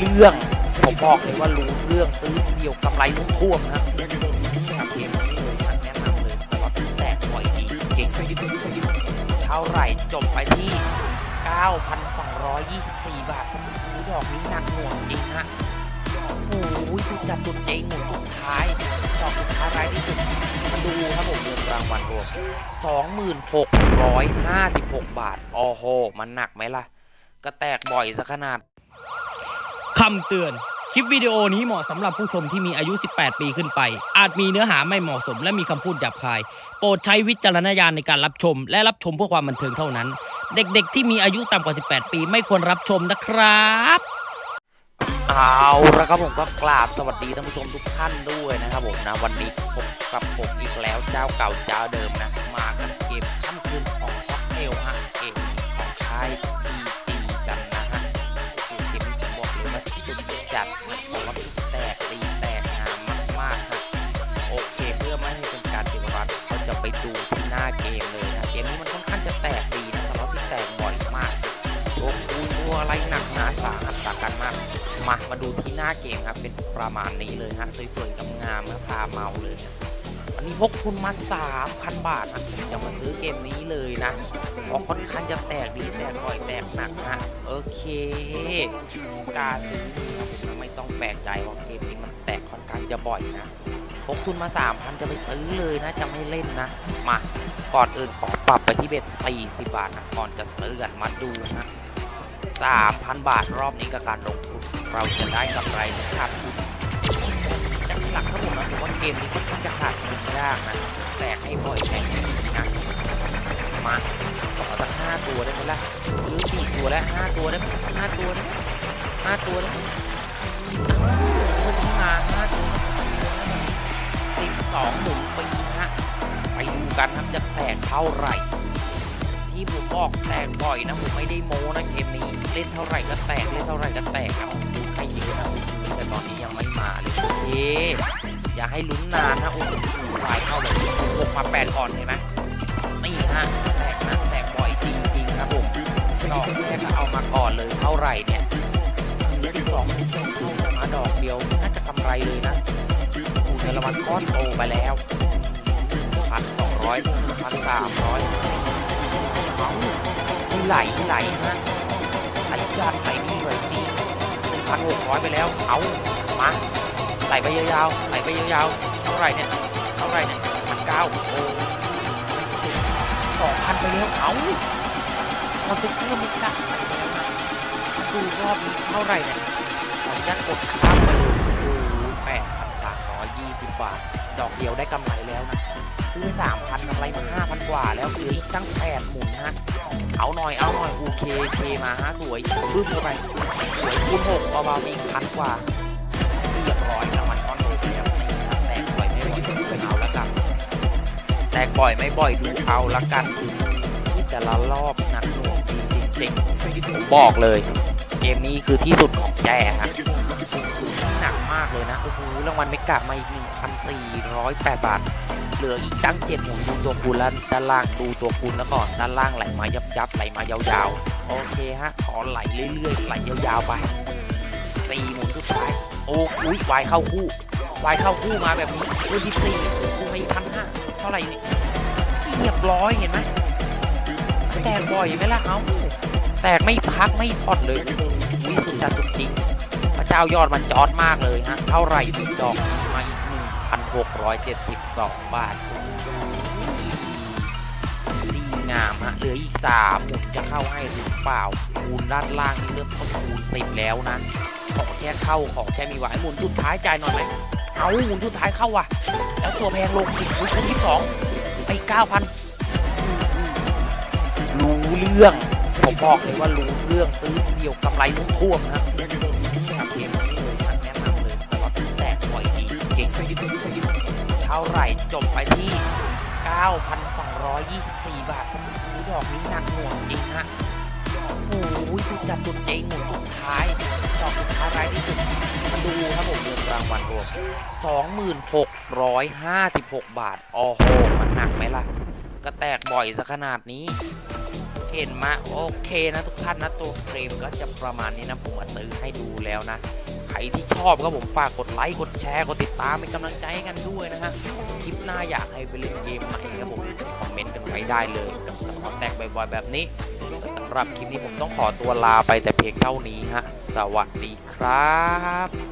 เรื่อง ผมบอกเลยว่ารู้เรื่องซื้อทีเดียวกำไรทุกท่วมนะเกมนี้เลยนแนะนำเลยตลอดแตกบ่อยดีเก่งเท่าไหร่จบไปที่ 9,224 บาทดูดอกนี้หนักหน่วงจริงฮะโอ้โหจุดจัดจุดเองหมุนสุดท้ายดอกสุดท้ายรายที่สุดมาดูครับผมเงินรางวัลรวม2656 บาท โอ้โห มันหนักไหมล่ะ ก็แตกบ่อยซะขนาด คำเตือน คลิปวิดีโอนี้เหมาะสำหรับผู้ชมที่มีอายุ 18 ปีขึ้นไป อาจมีเนื้อหาไม่เหมาะสมและมีคำพูดหยาบคาย โปรดใช้วิจารณญาณในการรับชม และรับชมเพื่อความบันเทิงเท่านั้น เด็กๆ ที่มีอายุต่ำกว่า 18 ปีไม่ควรรับชมนะครับเอาละครับผมก็กราบสวัสดีท่านผู้ชมทุกท่านด้วยนะครับผมนะวันนี้พบกับผมอีกแล้วเจ้าเก่าเจ้าเดิมนะ มากันเกมค่ำคืนของค็อกเทลฮะเกมของค่าย จัดนะบอกว่าแตกตีแตกงามมากๆฮะโอเคเพื่อไม่ให้เป็นการเสียเวลาก็จะไปดูที่หน้าเกมเลยนะเกมนี้มันค่อนข้างจะแตกดีนะครับที่แตกบ่อยมากตัวคู่ตัวอะไรหนักหนาสาหัสสากันมากมามาดูที่หน้าเกมครับเป็นประมาณนี้เลยฮะสวยๆงามๆนะพาเมาเลยนะ วันนี้พกทุนมา 3,000 บาทนะจะมาซื้อเกมนี้เลยนะเพราะค่อนข้างจะแตกดีแตกบ่อยแตกหนักนะโอเคการซื้อนะผมไม่ต้องแปลกใจว่าเกมนี้มันแตกค่อนข้างจะบ่อยนะพกทุนมา 3,000 จะไปซื้อเลยนะจะไม่เล่นนะ มาก่อนอื่นขอปรับไปที่เบ็ด40 บาทนะก่อนจะซื้อกันมาดูนะ3,000 บาทรอบนี้กับการลงทุนเราจะได้กำไรหรือขาดทุน เกมนี้ค่อนข้างจะขาดทุนยากนะแตกให้บ่อยแตกให้ดีนะมาขอสักห้าตัวได้ไหมล่ะหรือสี่ตัวแล้วห้าตัวได้ไหมห้าตัวได้ไหมห้าตัวได้ไหมเพิ่มมาห้าตัวสิบสองหนึ่งปีฮะไปดูกันครับจะแตกเท่าไหร่ที่ผมบอกแตกบ่อยนะผมไม่ได้โม้นะเกมนี้เล่นเท่าไหร่ก็แตกเล่นเท่าไหร่ก็แตกครับดูให้เยอะนะแต่ตอนนี้ยังไม่มาเลยโอเค อย่าให้ลุ้นนานนะโอ้โหลายเข้าเลยหกมาแปดก่อนเห็นไหมนี่ฮะแตกนะแตกบ่อยจริงๆครับผมดอกแรกก็เอามาก่อนเลยเท่าไหร่เนี่ยสองเข้ามาดอกเดียวน่าจะกำไรเลยนะถูเงินรางวัลก้อนโตไปแล้วพันสองร้อยพันสามร้อยมีไหลมีไหลนะไหลยอดไหลนี่ไหลนี่พันหกร้อยไปแล้ว เอามา ไหลไปยาวๆไหลไปยาวๆเท่าไหร่เนี่ยเท่าไหร่เนี่ยพันเก้าโอ้สองพันไปแล้วเอาเราจะเพิ่มอีกนะดูรอบนี้เท่าไหร่เนี่ยขออนุญาตกดข้ามไปเลยโอ้แปดพันสามร้อยยี่สิบบาท ดอกเดียวได้กำไรแล้วนะซื้อสามพันกำไรมาห้าพันกว่าแล้วเหลืออีกตั้งแปดหมุนฮะเอาหน่อยเอาหน่อยโอเคเคมาฮะสวยบึ้มเข้าไปสวยคูณหกเบาๆมีพันกว่า กบ่อยไม่บ่อยดูเอาละกันแต่ละรอบหนักหน่วงจริงๆผมบอกเลย เกมนี้คือที่สุดของแจฮะหนักมากเลยนะโอ้โหรางวัลไม่กลับมาอีก1,408บาท เหลืออีกตั้งเจ็ดหมุนดูตัวคูณแล้วด้านล่างดูตัวคูณแล้วก่อนด้านล่างไหลมายับยับไหลมายาวๆ โอเคฮะ ขอไหลเรื่อยๆ ไหลยาวๆไปสี่หมุนสุดท้าย โอ้ย วายเข้าคู่ วายเข้าคู่มาแบบนี้คู่ที่สี่ เท่าไหร่นี่เรียบร้อยเห็นไหมแตกบ่อยไหมล่ะเอ้าแตกไม่พักไม่ผ่อนเลยวิสุดจัดจริงพระเจ้ายอดมันจอดมากเลยฮะเท่าไหร่อีกดอกมาอีกหนึ่งพันหกร้อยเจ็ดสิบสองบาทดีงามฮะเหลืออีกสามหมุนจะเข้าให้หรือเปล่าคูณด้านล่างนี่เริ่มต้นคูณสิบแล้วนะขอแค่เข้าขอแค่มีไหวหมุนสุดท้ายจ่ายหน่อยไหม เอาหมุนสุดท้ายเข้าว่ะ แล้วตัวแพงลงอีกคูณที่สองไปเก้าพันรู้เรื่อง ผมบอกเลยว่ารู้เรื่องซื้อเดียวกำไรทุกท่วมนะทำเกมนี้เลยนแนะนำเลยตลอดแตกบ่อยดีเก่งเท่าไหร่จบไปที่ 9,224 บาทดูดอกนี้หนักหน่วงจริงฮะ โอ้โหจุดจัดจุดเองหมุนสุดท้ายดอกสุดท้ายรายที่สุดมาดูครับผมเงินรางวัลรวม2656 บาทโอ้โหมันหนักไหมล่ะ ก็แตกบ่อยซะขนาดนี้เห็นมาโอเคนะทุกท่านนะตัวเฟรมก็จะประมาณนี้นะผมมาตื้อให้ดูแล้วนะ ใครที่ชอบก็ผมฝากกดไลค์กดแชร์กดติดตามเป็นกำลังใจให้กันด้วยนะฮะคลิปหน้าอยากให้ไปเล่นเกมไหนครับผม นต์กันไว้ได้เลยกับสมอแตกบ่อยๆแบบนี้สำหรับคลิปนี้ผมต้องขอตัวลาไปแต่เพียงเท่านี้ฮะ สวัสดีครับ